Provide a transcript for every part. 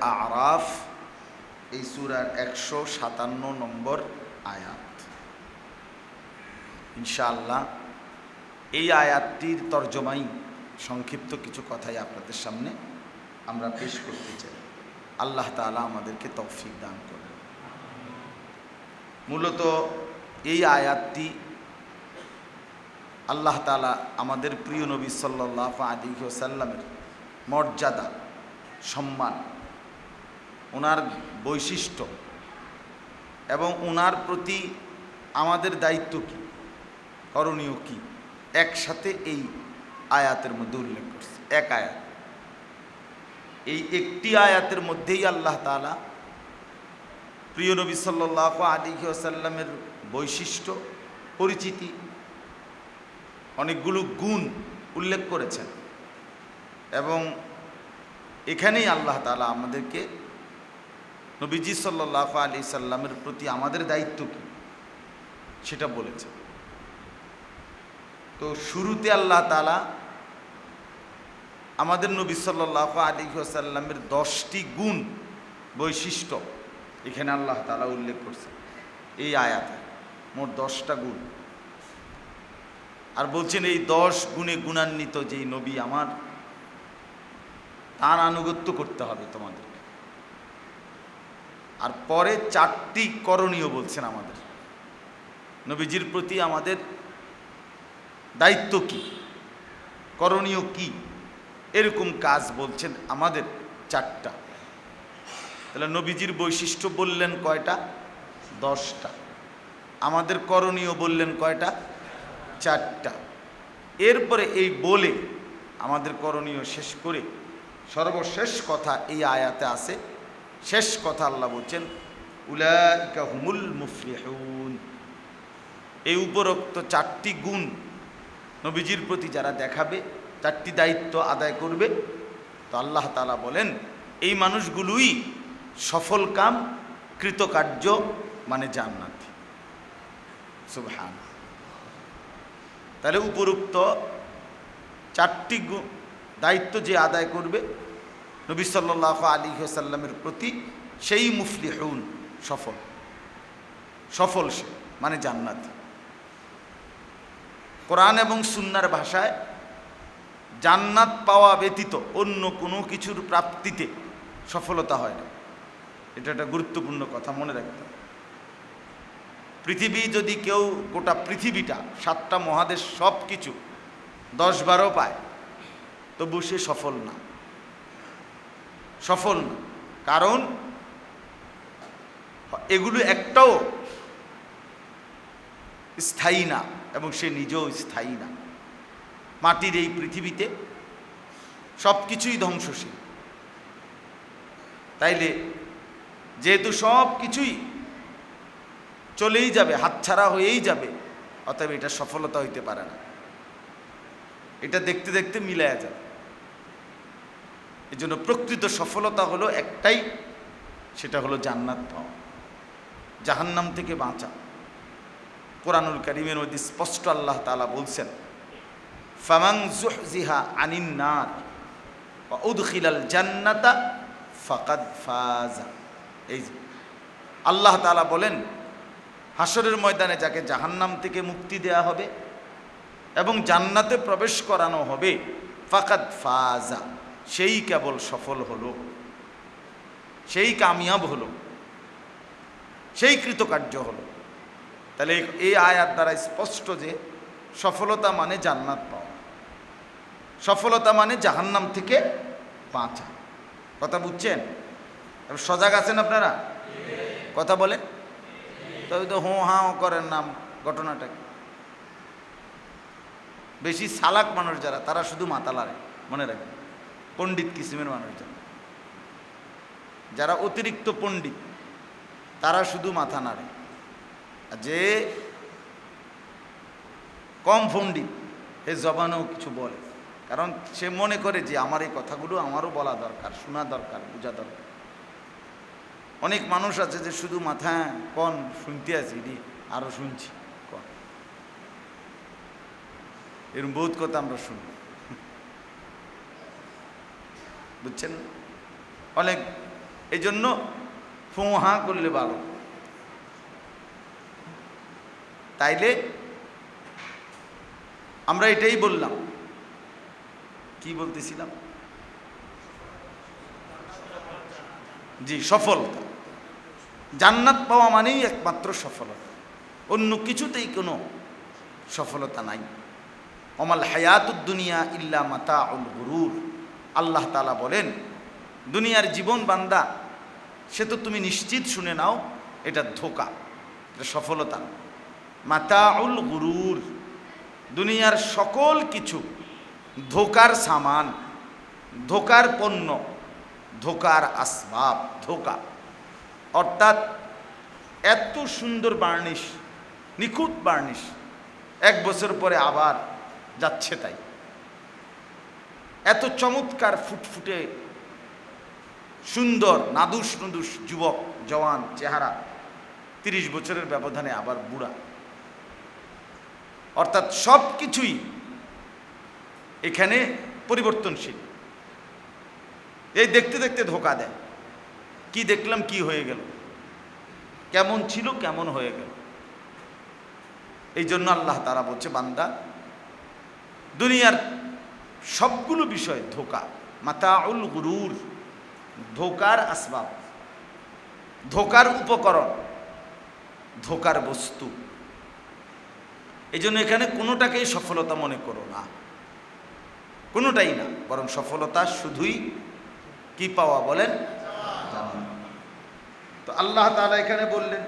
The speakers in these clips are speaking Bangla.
আরাফ, এই সুরার একশো সাতান্ন নম্বর আয়াত। ইনশাআল্লাহ, এই আয়াতটির তর্জমাই সংক্ষিপ্ত কিছু কথাই আপনাদের সামনে আমরা পেশ করতে চাই। আল্লাহ তাআলা আমাদেরকে তৌফিক দান করেন। মূলত এই আয়াতটি আল্লাহ তাআলা আমাদের প্রিয় নবী সাল্লাহ আলী সাল্লামের মর্যাদা, সম্মান ওনার বৈশিষ্ট্য এবং ওনার প্রতি আমাদের দায়িত্ব কী? করণীয় কী? একসাথে এই আয়াতের মধ্যে উল্লেখ করছে। এক আয়াত। এই একটি আয়াতের মধ্যেই আল্লাহ তালা প্রিয় নবী সাল্লাহ আলী আসাল্লামের বৈশিষ্ট্য, পরিচিতি, অনেকগুলো গুণ উল্লেখ করেছেন এবং এখানেই আল্লাহ তালা আমাদেরকে নবীজি সাল্লাহ আলি সাল্লামের প্রতি আমাদের দায়িত্ব কী? সেটা বলেছে। তো শুরুতে আল্লাহ তালা আমাদের নবী সাল্লাহ আলী সাল্লামের দশটি গুণ বৈশিষ্ট্য এখানে আল্লাহ তালা উল্লেখ করছে এই আয়াতে। মোট দশটা গুণ। আর বলছেন এই দশ গুণে গুণান্বিত যেই নবী আমার, তার আনুগত্য করতে হবে তোমাদেরকে আর পরে চারটি করণীয় বলছেন আমাদের। নবীজির প্রতি আমাদের দায়িত্ব কি? করণীয় কি? এরকম কাজ বলছেন আমাদের চারটা। তাহলে নবীজির বৈশিষ্ট্য বললেন কয়টা? দশটা। আমাদের করণীয় বললেন কয়টা? চারটা। এরপরে এই বলে আমাদের করণীয় শেষ করে সর্বশেষ কথা এই আয়াতে আছে শেষ কথা আল্লাহ বলছেন, উলাইকা হুমুল মুফলিহুন। এই উপরোক্ত চারটি গুণ নবীজির প্রতি যারা দেখাবে, চারটি দায়িত্ব আদায় করবে, তো আল্লাহ তালা বলেন, এই মানুষগুলোই সফল কাম, কৃতকার্য মানে জান্নাতি। সুবহান তাহলে উপরোক্ত চারটি দায়িত্ব যে আদায় করবে নবী সাল্লাহ আলী সাল্লামের প্রতি সেই মুফলিহুন সফল। সফল সে মানে জান্নাত। কোরআন এবং সুন্নার ভাষায় জান্নাত পাওয়া ব্যতীত অন্য কোনো কিছুর প্রাপ্তিতে সফলতা হয় না। এটা একটা গুরুত্বপূর্ণ কথা, মনে রাখতে পৃথিবী যদি কেউ গোটা পৃথিবীটা, সাতটা মহাদেশ সব কিছু দশ বারো পায়, তবু সে সফল না। সফল না। কারণ, এগুলো একটাও স্থায়ী না এবং সে নিজেও স্থায়ী না। মাটির এই পৃথিবীতে সব কিছুই ধ্বংসশীল। তাইলে যেহেতু সব কিছুই চলেই যাবে, হাতছাড়া হয়েই যাবে, অতএব এটা সফলতা হইতে পারে না। এটা দেখতে দেখতে মিলায়া যাবে। এই জন্য প্রকৃত সফলতা হলো একটাই, সেটা হলো জান্নাত পাওয়া। জাহান্নাম থেকে বাঁচা। কোরআনুল করিমের মধ্যে স্পষ্ট আল্লাহ তালা বলছেন ফামাং জুহজিহা আনিন নার উদখিলাল জান্নাতা ফাকাদ ফাজা। এই আল্লাহ তালা বলেন হাসরের ময়দানে যাকে জাহান্নাম থেকে মুক্তি দেয়া হবে এবং জান্নাতে প্রবেশ করানো হবে, ফাকাদ ফাজা। সেই কেবল সফল হলো, সেই কামিয়াব হলো, সেই কৃতকার্য হলো। তাহলে এই আয়াত দ্বারা স্পষ্ট যে সফলতা মানে জান্নাত পাওয়া, সফলতা মানে জাহান্নাম থেকে বাঁচা। কথা বুঝছেন? সজাগ আছেন আপনারা? কথা বলেন। তবে তো হোঁ হাঁ করেন নাম, ঘটনাটা বেশি সালাক মানুষ যারা, তারা শুধু মাথা লাড়ে মনে রাখবেন। পণ্ডিত কিসিমের মানুষ যারা অতিরিক্ত পণ্ডিত, তারা শুধু মাথা নাড়ে। যে কম পণ্ডিত এ জবানেও কিছু বলে। কারণ সে মনে করে যে আমার এই কথাগুলো আমারও বলা দরকার, শোনা দরকার, বোঝা দরকার। অনেক মানুষ আছে যে শুধু মাথা কন শুনতে আছি, রে আরও শুনছি, কন। এরকম বহুত কথা আমরা শুনি। বুঝছেন? অনেক। এই জন্য ফোঁহা করলে ভালো। তাইলে আমরা এটাই বললাম। কি বলতেছিলাম? জি, সফলতা। জান্নাত পাওয়া মানেই একমাত্র সফলতা। অন্য কিছুতেই কোনো সফলতা নাই। অমাল হায়াতুদ্দুনিয়া ইল্লা মাতা উল গুরুর। আল্লাহ তালা বলেন, দুনিয়ার জীবন বান্দা, সে তো তুমি নিশ্চিত শুনে নাও, এটা ধোকা, এটা সফলতা না। মাতা উল গুরুর, দুনিয়ার সকল কিছু ধোকার সামান, ধোকার পণ্য, ধোকার আসবাব, ধোকা অর্থাৎ এত সুন্দর বার্নিশ, নিখুঁত বার্নিশ, এক বছর পরে আবার যাচ্ছে তাই এত চমৎকার ফুটফুটে সুন্দর, নাদুস নুদুস যুবক জওয়ান চেহারা, তিরিশ বছরের ব্যবধানে আবার বুড়া। অর্থাৎ সব কিছুই এখানে পরিবর্তনশীল। এই দেখতে দেখতে ধোকা দেয়। কি দেখলাম, কি হয়ে গেল? কেমন ছিল, কেমন হয়ে গেল? এই জন্য আল্লাহ তারা বলছে, বান্দা, দুনিয়ার সবগুলো বিষয় ধোকা। মাতাউল গুরুর ধোকার আসবাব। ধোকার উপকরণ। ধোকার বস্তু। এই জন্য এখানে কোনোটাকেই সফলতা মনে করো না। কোনোটাই না, বরং সফলতা শুধুই কি পাওয়া বলেন? তো আল্লাহ তাআলা এখানে বললেন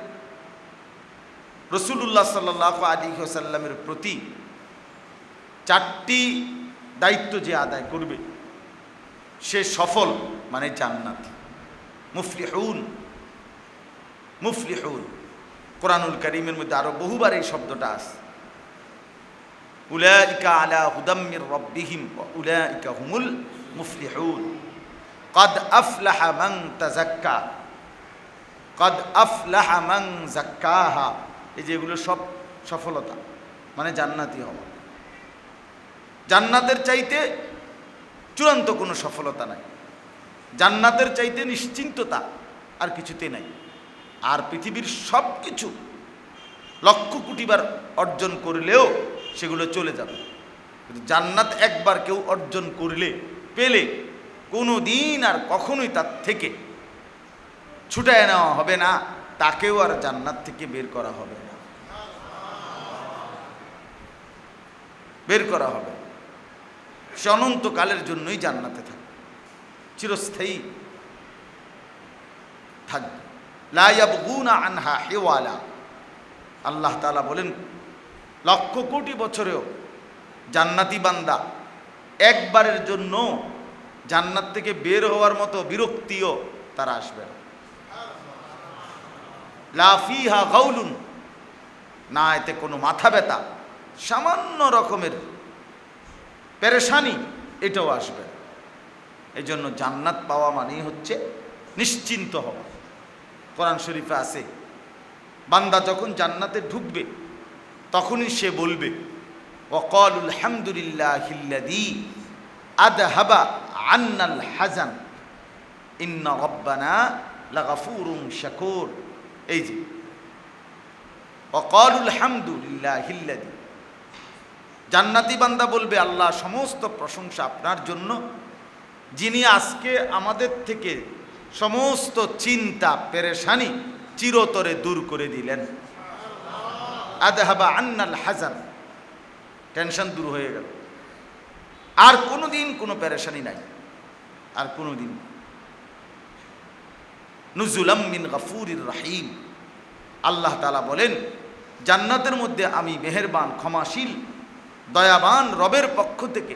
রসুল্লাহ সাল্লাহ আলী সাল্লামের প্রতি চারটি দায়িত্ব যে আদায় করবে সে সফল মানে জান্নাত মুফলিহুন মুফলিহুন কোরআনুল করিমের মধ্যে আরো বহুবার এই শব্দটা আছে উলাইকা আলা হুদাম্মির রব্বিহিম উলাইকা হুমুল মুফলিহুন قد أفلح من تزكى قد أفلح من زكاها এই যে এগুলো সব সফলতা মানে জান্নাতি হওয়া জান্নাতের চাইতে চূড়ান্ত কোনো সফলতা নাই। জান্নাতের চাইতে নিশ্চিন্ততা আর কিছুতে নাই। আর পৃথিবীর সব কিছু লক্ষ কোটিবার অর্জন করলেও সেগুলো চলে যাবে। জান্নাত একবার কেউ অর্জন করলে, পেলে কোনো দিন আর কখনোই তার থেকে ছুটায় নেওয়া হবে না, তাকেও আর জান্নাত থেকে বের করা হবে না। বের করা হবে সে অনন্তকালের জন্যই জান্নাতে থাকবে চিরস্থায়ী থাকবে লাইয়াবগুনা আনহা হেওয়ালা। আল্লাহ তালা বলেন, লক্ষ কোটি বছরেও জান্নাতি বান্দা একবারের জন্য জান্নাত থেকে বের হওয়ার মতো বিরক্তিও তারা আসবে লাফিহা গাউলুন। না, এতে কোনো মাথা ব্যথা। সামান্য রকমের পেরেশানি, এটাও আসবে। এই জন্য জান্নাত পাওয়া মানেই হচ্ছে নিশ্চিন্ত হওয়া। কোরআন শরীফে আছে, বান্দা যখন জান্নাতে ঢুকবে, তখনই সে বলবে ওকলুল হামদুলিল্লাহিল্লাদি আদহাবা আন্নাল হাজান ইন্না রব্বানা লাগাফুরুম শাকুর। এই যে অকলুল হামদুলিল্লাহিল্লাদি জান্নাতি বান্দা বলবে, আল্লাহ, সমস্ত প্রশংসা আপনার জন্য। যিনি আজকে আমাদের থেকে সমস্ত চিন্তা, পেরেশানি চিরতরে দূর করে দিলেন। আদহাবা আন্নাল হাজান টেনশন দূর হয়ে গেল। আর কোনো দিন কোনো পেরেশানি নাই। আর কোনো দিন নুজুলাম মিন গফুরির রাহিম। আল্লাহ তালা বলেন, জান্নাতের মধ্যে আমি মেহেরবান, ক্ষমাশীল দয়াবান রবের পক্ষ থেকে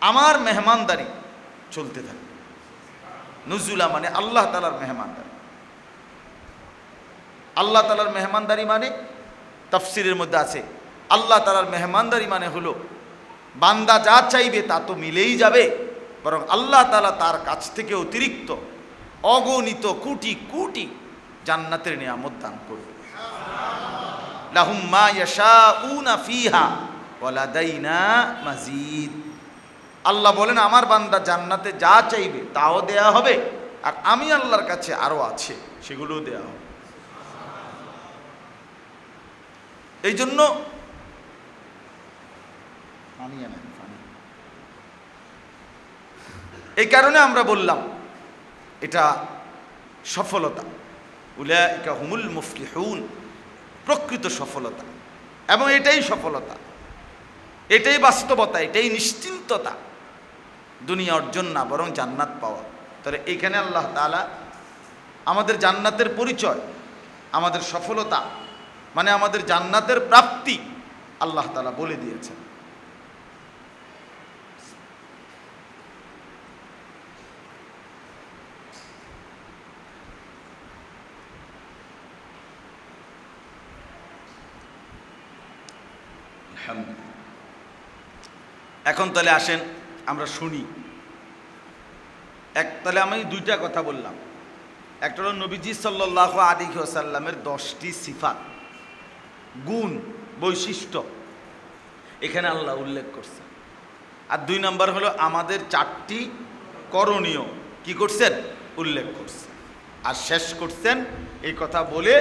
আমার মেহমানদারি চলতে থাকে। নুজুলা মানে আল্লাহ তালার মেহমানদারি। আল্লাহ তালার মেহমানদারি মানে তফসিরের মধ্যে আছে, আল্লাহ তালার মেহমানদারি মানে হলো, বান্দা যা চাইবে তা তো মিলেই যাবে, বরং আল্লাহ তালা তার কাছ থেকে অতিরিক্ত, অগণিত কোটি কোটি জান্নাতের নিয়ামত দান করবে। লাহুম মা ইয়াশাউনা ফিহা। ওয়ালাদাইনা মাজিদ। আল্লাহ বলেন, আমার বান্দা জান্নাতে যা চাইবে তাও দেয়া হবে, আর আমি আল্লাহর কাছে আরও আছে, সেগুলোও দেওয়া হবে। এই জন্য। এই কারণে আমরা বললাম, এটা সফলতা। উলাইকা হুমুল মুফলিহুন, প্রকৃত সফলতা। এবং এটাই সফলতা। এটাই বাস্তবতা, এটাই নিশ্চিন্ততা। দুনিয়া অর্জন না, বরং জান্নাত পাওয়া। তাহলে এইখানে আল্লাহ তাআলা আমাদের জান্নাতের পরিচয়, আমাদের সফলতা মানে আমাদের জান্নাতের প্রাপ্তি আল্লাহ তালা বলে দিয়েছেন। আলহামদুলিল্লাহ। এখন তাহলে আসেন, আমরা শুনি। এক, তাহলে আমি দুইটা কথা বললাম। একটা হলো নবীজি সাল্লাহ আলী সাল্লামের দশটি সিফাত, গুণ, বৈশিষ্ট্য। এখানে আল্লাহ উল্লেখ করছে আর দুই নম্বর হলো আমাদের চারটি করণীয়। কি করছেন? উল্লেখ করছে আর শেষ করছেন এই কথা বলে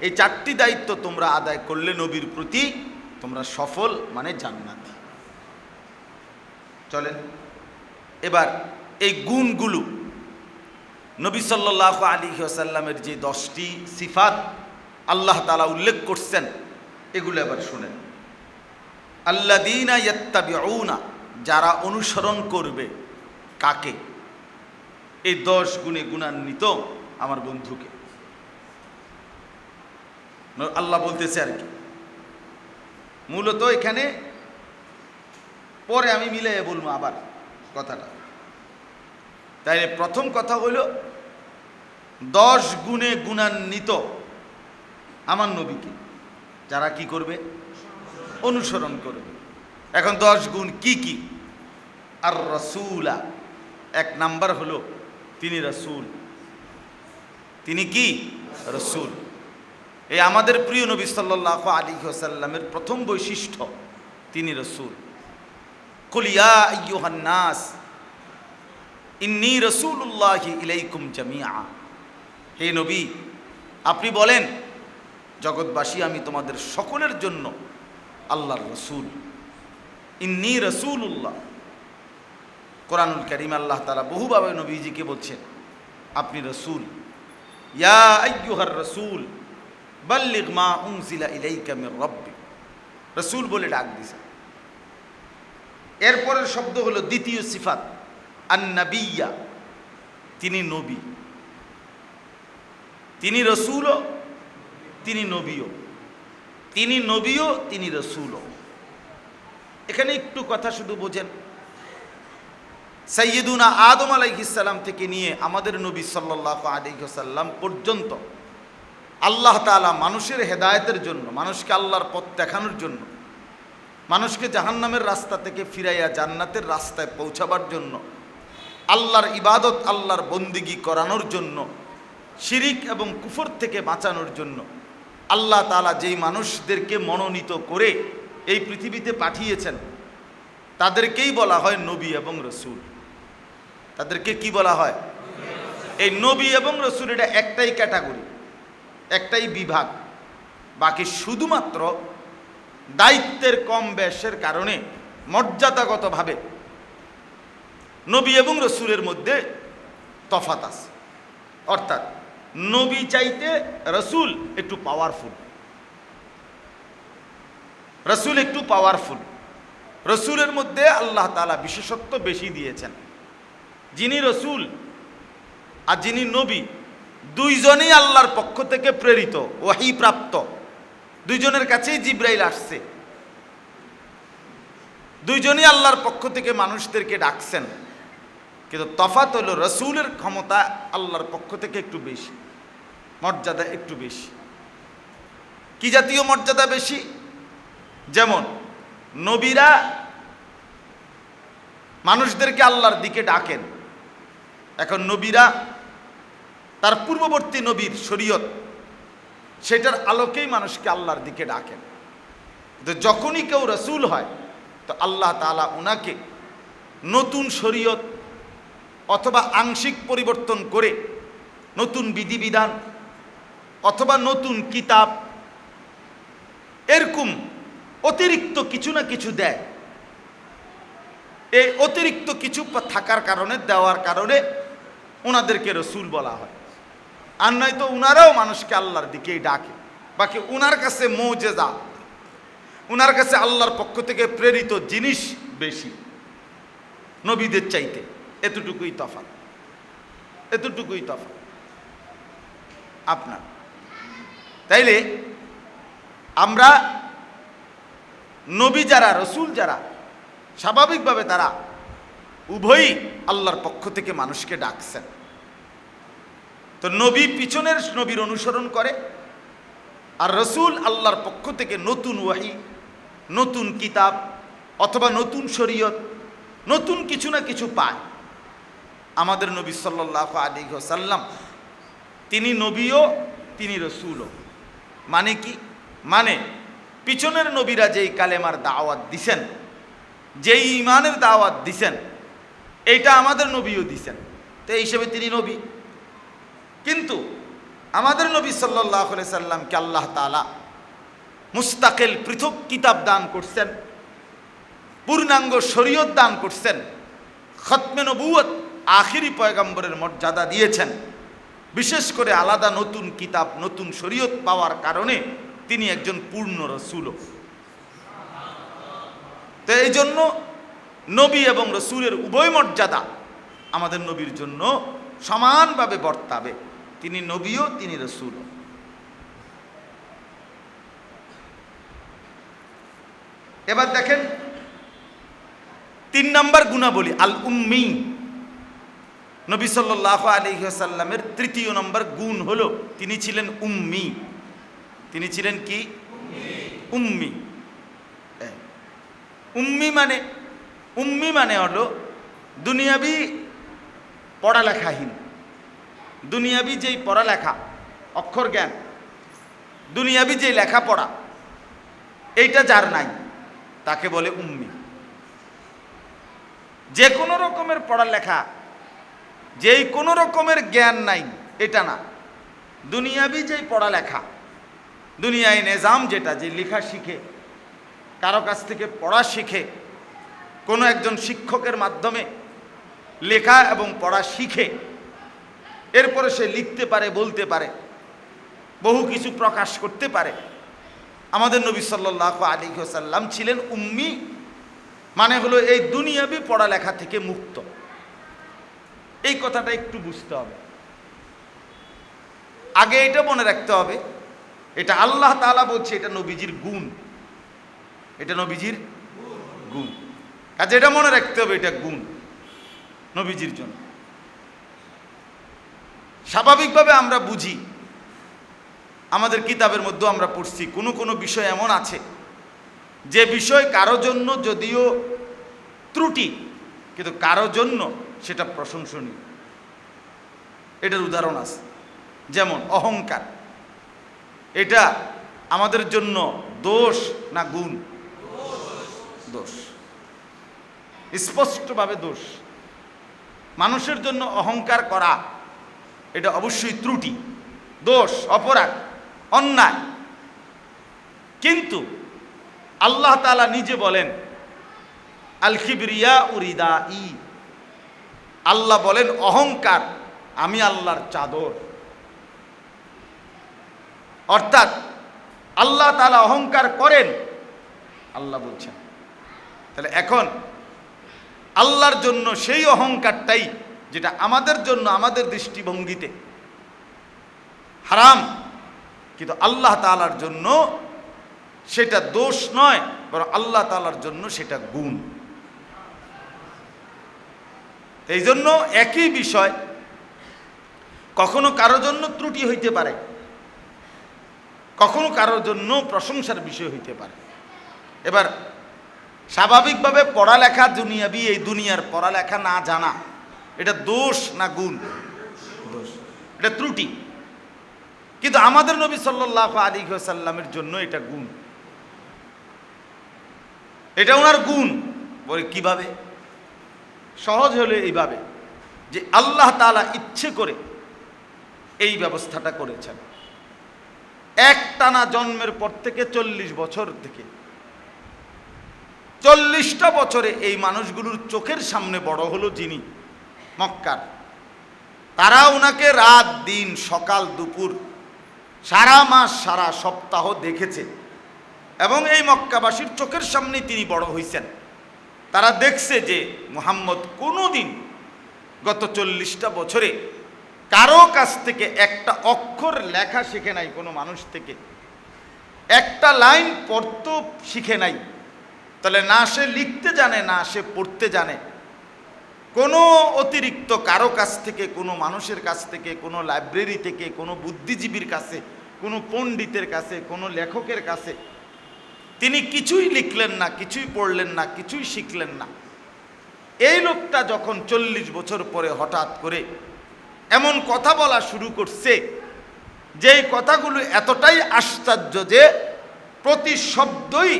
এই চারটি দায়িত্ব তোমরা আদায় করলে নবীর প্রতি তোমরা সফল মানে জান্নাতি। চলেন। এবার এই গুণগুলো নবী সাল্লাহ আলী আসাল্লামের যে দশটি সিফাত আল্লাহ তালা উল্লেখ করছেন, এগুলো এবার শুনেন। আল্লাদিনা ইয়াত্তাবিউনা, যারা অনুসরণ করবে, কাকে? এই দশ গুণে গুণান্বিত আমার বন্ধুকে। আল্লাহ বলতেছে আর কি। মূলত এখানে পরে আমি মিলে বলব আবার কথাটা। তাই প্রথম কথা হইল, দশ গুণে গুণান্বিত আমার নবীকে। যারা কি করবে? অনুসরণ করবে। এখন দশ গুণ কি কি? আর রসুলা, এক নাম্বার হলো তিনি রসুল। তিনি কি? রসুল। এই আমাদের প্রিয় নবী সাল্লাহ আলী সাল্লামের প্রথম বৈশিষ্ট্য, তিনি রসুল। কুলিয়া আইয়ুহান্নাস ইন্নি রসুল্লাহি ইলাইকুম জামিয়া হে নবী, আপনি বলেন, জগৎবাসী আমি তোমাদের সকলের জন্য আল্লাহর রসুল। ইন্নি রসুল্লাহ কোরআনুল করিম আল্লাহ তালা বহুভাবে নবীজিকে বলছেন, আপনি রসুল। ইয়া আইয়ুহার রসুল, বাল্লিগ মা উনজিলা ইলাইকা মির রব্বি রসুল বলে ডাক দিছে এরপরের শব্দ হলো দ্বিতীয় সিফাত। আন্নাবিয়া তিনি নবী। তিনি রসুলও, তিনি নবীও। তিনি নবীও, তিনি রসুলও। এখানে একটু কথা শুধু বোঝেন। সৈয়দুনা আদম আলাইহিসাল্লাম থেকে নিয়ে আমাদের নবী সাল্লাহ আলাইসাল্লাম পর্যন্ত আল্লাহ তাআলা মানুষের হেদায়তের জন্য, মানুষকে আল্লাহর পথ দেখানোর জন্য মানুষকে জাহান্নামের রাস্তা থেকে ফিরাইয়া জান্নাতের রাস্তায় পৌঁছাবার জন্য, আল্লাহর ইবাদত আল্লাহর বন্দিগি করানোর জন্য, শিরিক এবং কুফর থেকে বাঁচানোর জন্য, আল্লাহ তালা যেই মানুষদেরকে মনোনীত করে এই পৃথিবীতে পাঠিয়েছেন, তাদেরকেই বলা হয় নবী এবং রসুল। তাদেরকে কি বলা হয়? এই নবী এবং রসুল এটা একটাই ক্যাটাগরি, একটাই বিভাগ, বাকি শুধুমাত্র দায়িত্বের কম ব্যাসের কারণে মর্যাদাগতভাবে নবী এবং রসুলের মধ্যে তফাত আছে। অর্থাৎ নবী চাইতে রসুল একটু পাওয়ারফুল রসুল একটু পাওয়ারফুল রসুলের মধ্যে আল্লাহ তালা বিশেষত্ব বেশি দিয়েছেন। যিনি রসুল আর যিনি নবী, দুইজনেই আল্লাহর পক্ষ থেকে প্রেরিত ওয়াহি প্রাপ্ত দুইজনের কাছেই জিব্রাইল আসছে। দুইজনই আল্লাহর পক্ষ থেকে মানুষদেরকে ডাকছেন। কিন্তু তফাত হলো রসুলের ক্ষমতা আল্লাহর পক্ষ থেকে একটু বেশি, মর্যাদা একটু বেশি। কি জাতীয় মর্যাদা বেশি? যেমন, নবীরা মানুষদেরকে আল্লাহর দিকে ডাকেন। এখন নবীরা তার পূর্ববর্তী নবীর শরীয়ত সেটার আলোকেই মানুষকে আল্লাহর দিকে ডাকেন। তো যখনই কেউ রসুল হয়, তো আল্লাহ তালা ওনাকে নতুন শরীয়ত অথবা আংশিক পরিবর্তন করে নতুন বিধিবিধান অথবা নতুন কিতাব এরকম অতিরিক্ত কিছু না কিছু দেয়। এই অতিরিক্ত কিছু থাকার কারণে, দেওয়ার কারণে ওনাদেরকে রসুল বলা হয়। আর নয়তো উনারাও মানুষকে আল্লাহর দিকেই ডাকে। বাকি উনার কাছে মৌজেজা। উনার কাছে আল্লাহর পক্ষ থেকে প্রেরিত জিনিস বেশি। নবীদের চাইতে এতটুকুই তফাত এতটুকুই তফাৎ। আপনার। তাইলে আমরা নবী যারা, রসুল যারা, স্বাভাবিকভাবে তারা উভয়ই আল্লাহর পক্ষ থেকে মানুষকে ডাকছেন। তো নবী পিছনের নবীর অনুসরণ করে, আর রসুল আল্লাহর পক্ষ থেকে নতুন ওয়াহি, নতুন কিতাব, অথবা নতুন শরীয়ত, নতুন কিছু না কিছু পায়। আমাদের নবী সাল্লাহ আলী সাল্লাম তিনি নবীও, তিনি রসুলও। মানে কি? মানে পিছনের নবীরা যেই কালেমার দাওয়াত দিছেন, যেই ইমানের দাওয়াত দিছেন, এইটা আমাদের নবীও দিছেন। তো এই হিসেবে তিনি নবী। কিন্তু আমাদের নবী সাল্লাহ সাল্লামকে আল্লাহ তালা মুস্তাকেল পৃথক কিতাব দান করছেন, পূর্ণাঙ্গ শরীয়ত দান করছেন, খতমে নবুয়ত আখিরি পয়গম্বরের মর্যাদা দিয়েছেন। বিশেষ করে আলাদা নতুন কিতাব, নতুন শরীয়ত পাওয়ার কারণে তিনি একজন পূর্ণ রসুল তো এই জন্য নবী এবং রসুলের উভয় মর্যাদা আমাদের নবীর জন্য সমানভাবে বর্তাবে। তিনি নবীও, তিনি রসুলও। এবার দেখেন, তিন নম্বর গুণাবলী আল উম্মি নবী সাল্লাহ আলিহাসাল্লামের তৃতীয় নম্বর গুণ হলো, তিনি ছিলেন উম্মি। তিনি ছিলেন কি? উম্মি। উম্মি মানে উম্মি মানে হলো দুনিয়াবি পড়ালেখাহীন। দুনিয়াবি যেই পড়ালেখা, অক্ষর জ্ঞান, দুনিয়াবি যেই লেখাপড়া, এইটা যার নাই, তাকে বলে উম্মি। যে কোনো রকমের পড়ালেখা, যেই কোনো রকমের জ্ঞান নাই, এটা না। দুনিয়াবি যেই পড়ালেখা, দুনিয়ায় নিজাম যেটা, যে লেখা শিখে, কারও কাছ থেকে পড়া শিখে, কোনো একজন শিক্ষকের মাধ্যমে লেখা এবং পড়া শিখে এরপরে সে লিখতে পারে, বলতে পারে, বহু কিছু প্রকাশ করতে পারে। আমাদের নবী সাল্লাহ আলী সাল্লাম ছিলেন উম্মি মানে হলো এই দুনিয়াবি পড়ালেখা থেকে মুক্ত। এই কথাটা একটু বুঝতে হবে। আগে এটা মনে রাখতে হবে, এটা আল্লাহ তাআলা বলছে, এটা নবীজির গুণ। এটা নবীজির গুণ। কাজে এটা মনে রাখতে হবে, এটা গুণ নবীজির জন্য। স্বাভাবিকভাবে আমরা বুঝি, আমাদের কিতাবের মধ্যেও আমরা পড়ছি, কোনো কোনো বিষয় এমন আছে, যে বিষয় কারও জন্য যদিও ত্রুটি, কিন্তু কারও জন্য সেটা প্রশংসনীয়। এটার উদাহরণ আছে, যেমন অহংকার। এটা আমাদের জন্য দোষ না গুণ? দোষ। স্পষ্টভাবে দোষ। মানুষের জন্য অহংকার করা এটা অবশ্যই ত্রুটি, দোষ, অপরাধ, অন্যায়। কিন্তু আল্লাহ তালা নিজে বলেন আল খিবরিয়া উরিদা ই আল্লাহ বলেন, অহংকার আমি আল্লাহর চাদর। অর্থাৎ আল্লাহ তালা অহংকার করেন, আল্লাহ বলছেন। তাহলে এখন আল্লাহর জন্য সেই অহংকারটাই যেটা আমাদের জন্য আমাদের দৃষ্টিভঙ্গিতে হারাম, কিন্তু আল্লাহ তালার জন্য সেটা দোষ নয়, বরং আল্লাহ তালার জন্য সেটা গুণ। এই জন্য একই বিষয়, কখনো কারও জন্য ত্রুটি হইতে পারে, কখনো কারোর জন্য প্রশংসার বিষয় হইতে পারে। এবার, স্বাভাবিকভাবে পড়ালেখা দুনিয়াবি, এই দুনিয়ার পড়ালেখা না জানা এটা দোষ না গুণ? দোষ। এটা ত্রুটি। কিন্তু আমাদের নবী সাল্লাহ আলী সাল্লামের জন্য এটা গুণ। এটা ওনার গুণ। বলে কীভাবে? সহজ হলে এইভাবে যে আল্লাহ তাআলা ইচ্ছে করে এই ব্যবস্থাটা করেছেন। এক টানা জন্মের পর থেকে চল্লিশ বছর থেকে। চল্লিশটা বছরে এই মানুষগুলোর চোখের সামনে বড় হলো যিনি। মক্কার। তারা ওনাকে রাত, দিন, সকাল, দুপুর, সারা মাস, সারা সপ্তাহ দেখেছে। এবং এই মক্কাবাসীর চোখের সামনে তিনি বড় হয়েছেন তারা দেখছে যে মোহাম্মদ কোনো দিন গত চল্লিশটা বছরে কারও কাছ থেকে একটা অক্ষর লেখা শিখে নাই, কোনো মানুষ থেকে। একটা লাইন পড়তেও শিখে নাই। তাহলে না সে লিখতে জানে, না সে পড়তে জানে। কোনো অতিরিক্ত কারও কাছ থেকে, কোনো মানুষের কাছ থেকে, কোনো লাইব্রেরি থেকে, কোনো বুদ্ধিজীবীর কাছে, কোনো পণ্ডিতের কাছে, কোনো লেখকের কাছে তিনি কিছুই লিখলেন না, কিছুই পড়লেন না, কিছুই শিখলেন না। এই লোকটা যখন চল্লিশ বছর পরে হঠাৎ করে এমন কথা বলা শুরু করছে, যেই কথাগুলো এতটাই আশ্চর্য যে প্রতি শব্দই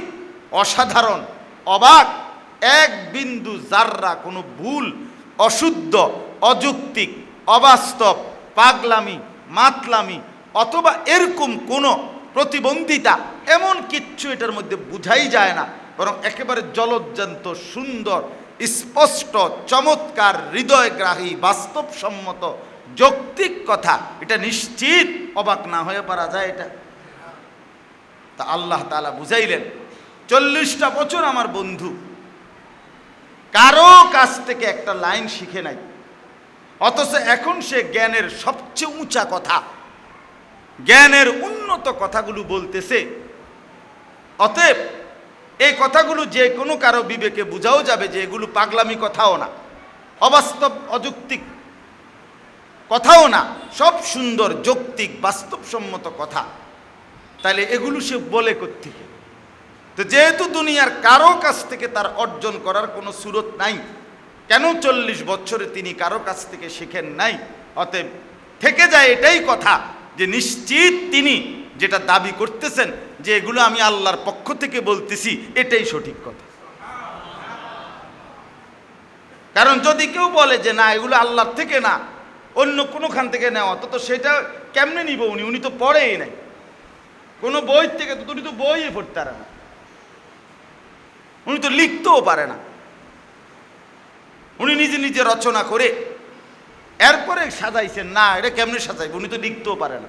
অসাধারণ, অবাক। এক বিন্দু জাররা কোনো ভুল, অশুদ্ধ, অযৌক্তিক, অবাস্তব, পাগলামি, মাতলামি অথবা এরকম কোনো প্রতিবন্ধিতা এমন কিচ্ছু এটার মধ্যে বুঝাই যায় না, বরং একেবারে জলজ্জান্ত, সুন্দর, স্পষ্ট, চমৎকার, হৃদয়গ্রাহী, বাস্তবসম্মত, যৌক্তিক কথা। এটা নিশ্চিত অবাক না হয়ে পারা যায় এটা। তা আল্লাহ তালা বুঝাইলেন, চল্লিশটা বছর আমার বন্ধু। কারও কাছ থেকে একটা লাইন শিখে নাই। অথচ এখন সে জ্ঞানের সবচেয়ে উঁচা কথা, জ্ঞানের উন্নত কথাগুলো বলতেছে। অতএব এই কথাগুলো যে কোনো কারও বিবেকে বোঝাও যাবে যে এগুলো পাগলামি কথাও না, অবাস্তব অযৌক্তিক কথাও না, সব সুন্দর যৌক্তিক, বাস্তবসম্মত কথা। তাহলে এগুলো সে বলে কোত্থেকে? তো যেহেতু দুনিয়ার কারও কাছ থেকে তার অর্জন করার কোনো সুরত নাই, কেন চল্লিশ বছরে তিনি কারও কাছ থেকে শেখেন নাই? অতএব থেকে যায় এটাই কথা যে নিশ্চিত তিনি যেটা দাবি করতেছেন, যে এগুলো আমি আল্লাহর পক্ষ থেকে বলতেছি, এটাই সঠিক কথা। কারণ যদি কেউ বলে যে না, এগুলো আল্লাহর থেকে না, অন্য কোনোখান থেকে নেওয়া, তো তো সেটা কেমনে নিব উনি? উনি তো পড়েই নাই। কোনো বই থেকে তো উনি তো বইয়ে পড়তে না। উনি তো লিখতেও পারে না। উনি নিজে নিজে রচনা করে এরপরে সাজাইছেন। না, এটা কেমনে সাজাইব? উনি তো লিখতেও পারে না।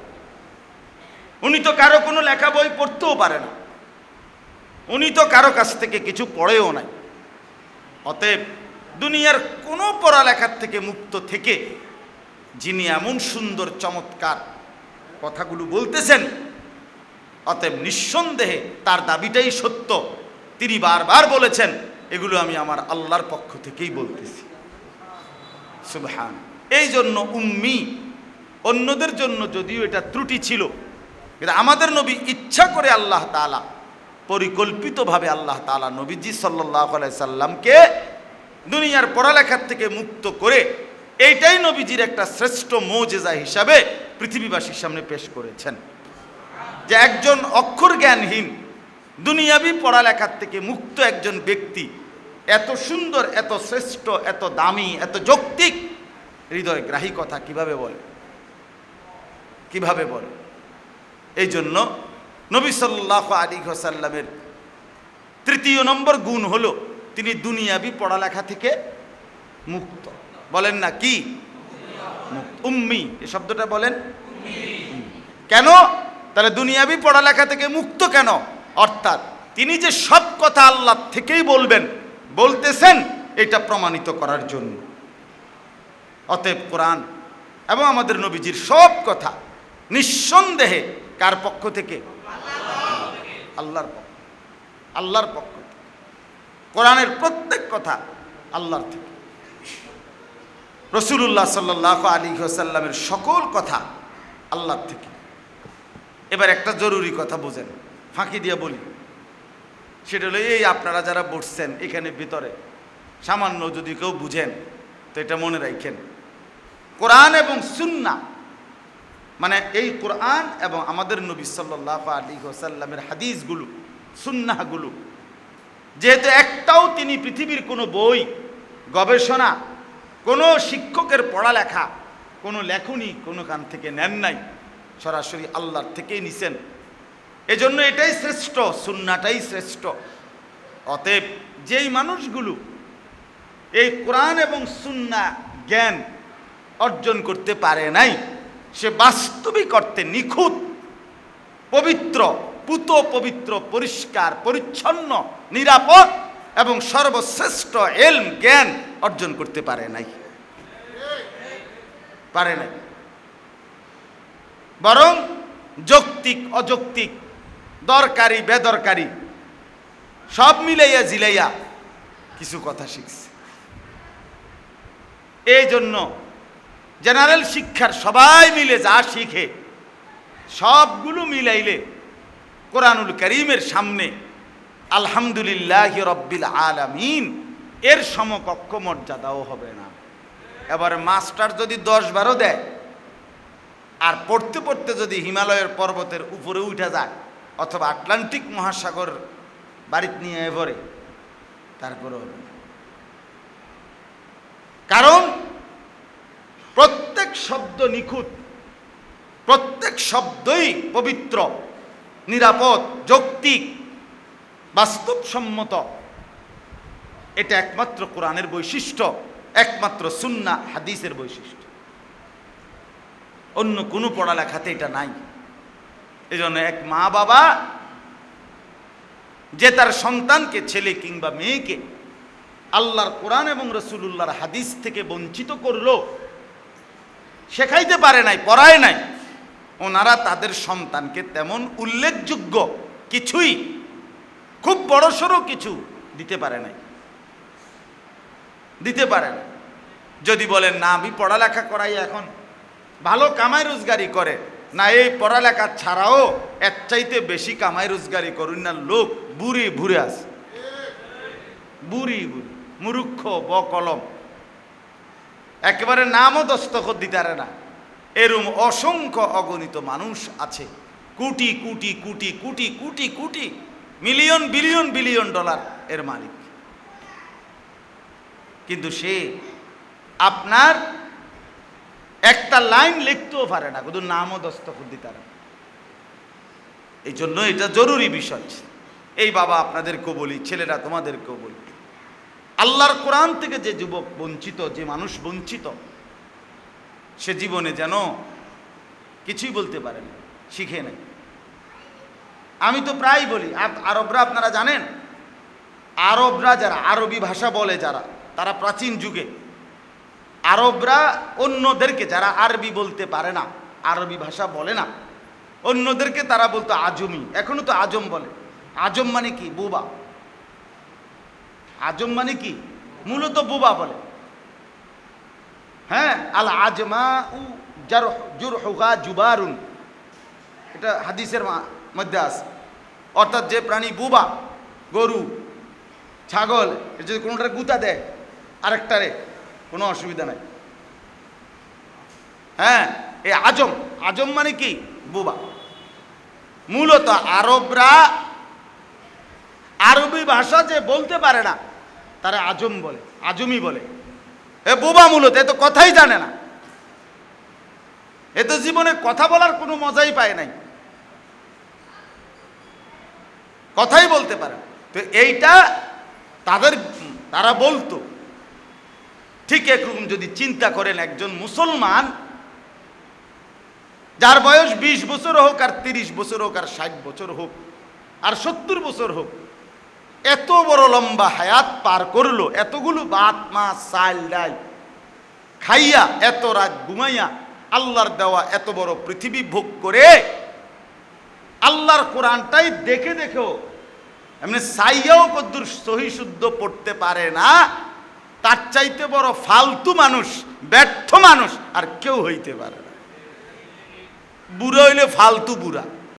উনি তো কারও কোনো লেখা বই পড়তেও পারে না। উনি তো কারও কাছ থেকে কিছু পড়েও নাই। অতএব দুনিয়ার কোনো পড়ালেখার থেকে মুক্ত থেকে যিনি এমন সুন্দর, চমৎকার কথাগুলো বলতেছেন, অতএব নিঃসন্দেহে তার দাবিটাই সত্য। তিনি বারবার বলেছেন, এগুলো আমি আমার আল্লাহর পক্ষ থেকেই বলতেছি। সুবহান। এই জন্য উম্মি, অন্যদের জন্য যদিও এটা ত্রুটি ছিল, কিন্তু আমাদের নবী ইচ্ছা করে আল্লাহ তালা পরিকল্পিতভাবে আল্লাহ তালা নবীজি সাল্লাহ সাল্লামকে দুনিয়ার পড়ালেখার থেকে মুক্ত করে এইটাই নবীজির একটা শ্রেষ্ঠ মৌজেজা হিসাবে পৃথিবীবাসীর সামনে পেশ করেছেন। যে একজন অক্ষর জ্ঞানহীন দুনিয়াবি পড়ালেখার থেকে মুক্ত একজন ব্যক্তি এত সুন্দর, এত শ্রেষ্ঠ, এত দামি, এত যৌক্তিক হৃদয়গ্রাহী কথা কীভাবে বলে? কীভাবে বলে? এই জন্য নবী সাল্লাহ আলী সাল্লামের তৃতীয় নম্বর গুণ হলো তিনি দুনিয়াবি পড়ালেখা থেকে মুক্ত। বলেন না কি। উম্মি, এ শব্দটা বলেন? কেন? তাহলে দুনিয়াবি পড়ালেখা থেকে মুক্ত কেন? অর্থাৎ তিনি যে সব কথা আল্লাহ থেকেই বলবেন, বলতেছেন, এটা প্রমাণিত করার জন্য। অতএব কোরআন এবং আমাদের নবীজির সব কথা নিঃসন্দেহে কার পক্ষ থেকে? আল্লাহর পক্ষ আল্লাহর পক্ষ কোরআনের প্রত্যেক কথা আল্লাহর থেকে। রসুল্লাহ সাল্লাহ আলী সাল্লামের সকল কথা আল্লাহর থেকে। এবার একটা জরুরি কথা বোঝেন। ফাঁকি দিয়ে বলি। সেটা হলো, এই আপনারা যারা বসছেন এখানে ভিতরে, সামান্য যদি কেউ বুঝেন, তো এটা মনে রাখেন। কোরআন এবং সুন্না মানে এই কোরআন এবং আমাদের নবী সাল্লাহ আলী সাল্লামের হাদিসগুলো সুন্নাগুলো যেহেতু একটাও তিনি পৃথিবীর কোনো বই, গবেষণা, কোনো শিক্ষকের পড়ালেখা, কোনো লেখনি কোনো কান থেকে নেন নাই, সরাসরি আল্লাহর থেকেই নিছেন। এজন্য এটাই শ্রেষ্ঠ, সুন্নাটাই শ্রেষ্ঠ। অতএব যেই মানুষগুলো এই কোরআন এবং সুন্না জ্ঞান অর্জন করতে পারে নাই, সে বাস্তবিক অর্থে নিখুঁত, পবিত্র, পুত পবিত্র, পরিষ্কার, পরিচ্ছন্ন, নিরাপদ এবং সর্বশ্রেষ্ঠ এলম, জ্ঞান অর্জন করতে পারে নাই। পারে নাই। বরং যৌক্তিক, অযৌক্তিক দরকারি, বেদরকারি, সব মিলাইয়া জিলাইয়া কিছু কথা শিখছে। এই জন্য জেনারেল শিক্ষার সবাই মিলে যা শিখে, সবগুলো মিলাইলে কোরআনুল করিমের সামনে আলহামদুলিল্লাহ রব্বিল আলামিন, এর সমকক্ষ মর্যাদাও হবে না। এবার মাস্টার যদি দশ বারো দেয়, আর পড়তে পড়তে যদি হিমালয়ের পর্বতের উপরে উঠে যায় অথবা আটলান্টিক মহাসাগর বাড়িতে নিয়ে এবারে তারপরে হবে। কারণ প্রত্যেক শব্দ নিখুঁত, প্রত্যেক শব্দই পবিত্র, নিরাপদ, যৌক্তিক, বাস্তবসম্মত। এটা একমাত্র কোরআনের বৈশিষ্ট্য, একমাত্র সুন্না, হাদিসের বৈশিষ্ট্য। অন্য কোনো পড়ালেখাতে এটা নাই। এই জন্য এক মা বাবা যে তার সন্তানকে, ছেলে কিংবা মেয়েকে আল্লাহর কোরআন এবং রসুলুল্লাহর হাদিস থেকে বঞ্চিত করল, শেখাইতে পারে নাই, পড়ায় নাই, ওনারা তাদের সন্তানকে তেমন উল্লেখযোগ্য কিছুই, খুব বড়সড় কিছু দিতে পারে নাই। দিতে পারে যদি বলেন, না, আমি পড়ালেখা করাই এখন, ভালো কামাই রোজগারি করে। না, এই পড়ালেখা ছাড়াও এর চাইতে বেশি কামাই রোজগারি করুন না, লোক বুড়ি ভুরে আছে। বুড়ি বুড়ি মুরুক্ষ ব কলম একেবারে নামও দস্তখত দিতে না। এরম অসংখ্য অগণিত মানুষ আছে। Crore crore crore crore crore crore, million, billion billion dollar এর মালিক। কিন্তু সে আপনার একটা লাইন লিখতেও পারে না। শুধু নামও দস্তখত দিতে পারে। এই জন্য এটা জরুরি বিষয়। এই বাবা আপনাদেরকেও বলি, ছেলেরা তোমাদেরকেও বলি। আল্লাহর কোরআন থেকে যে যুবক বঞ্চিত, যে মানুষ বঞ্চিত, সে জীবনে যেন কিছুই বলতে পারে না, শিখে নেই আমি তো প্রায় বলি আরবরা আপনারা জানেন? আরবরা যারা, আরবি ভাষা বলে যারা, তারা প্রাচীন যুগে আরবরা অন্যদেরকে, যারা আরবি বলতে পারে না, আরবি ভাষা বলে না, অন্যদেরকে তারা বলতো আজমি। এখনও তো আজম বলে। আজম মানে কি? বুবা। আজম মানে কি? মূলত বুবা বলে। হ্যাঁ আল আজমা উ জার জুরহুগা জুবারুন। এটা হাদিসের মধ্যে আছে। অর্থাৎ যে প্রাণী বুবা, গরু, ছাগল যদি কোনোটার গুতা দেয়, আরেকটারে কোনো অসুবিধা নাই। হ্যাঁ এই আজম আজম মানে কি? বুবা। মূলত আরবরা আরবি ভাষা যে বলতে পারে না, তারা আজম বলে আজমি বলে। এ বোবা মূলত, এ তো কথাই জানে না। এ তো জীবনে কথা বলার কোনো মজাই পায় নাই। কথাই বলতে পারে তো এইটা তাদের, তারা বলতো। ঠিক একরকম যদি চিন্তা করেন একজন মুসলমান, যার বয়স বিশ বছর হোক আর তিরিশ বছর হোক আর ষাট বছর হোক আর সত্তর বছর হোক, এত বড় লম্বা হায়াত পার করল, এতগুলো বাত, মাছ, চাল, ডাল খাইয়া এত রাত ঘুমাইয়া আল্লাহর দেওয়া এত বড় পৃথিবী ভোগ করে, আল্লাহর কোরআনটাই দেখে দেখেও, এমনি সাইয়াও কদ্দুর সহি শুদ্ধ পড়তে পারে না। তার চাইতে বড় ফালতু মানুষ, ব্যর্থ মানুষ আর কেউ হইতে পারে না। বুড়ো হইলে ফালতু বুড়া।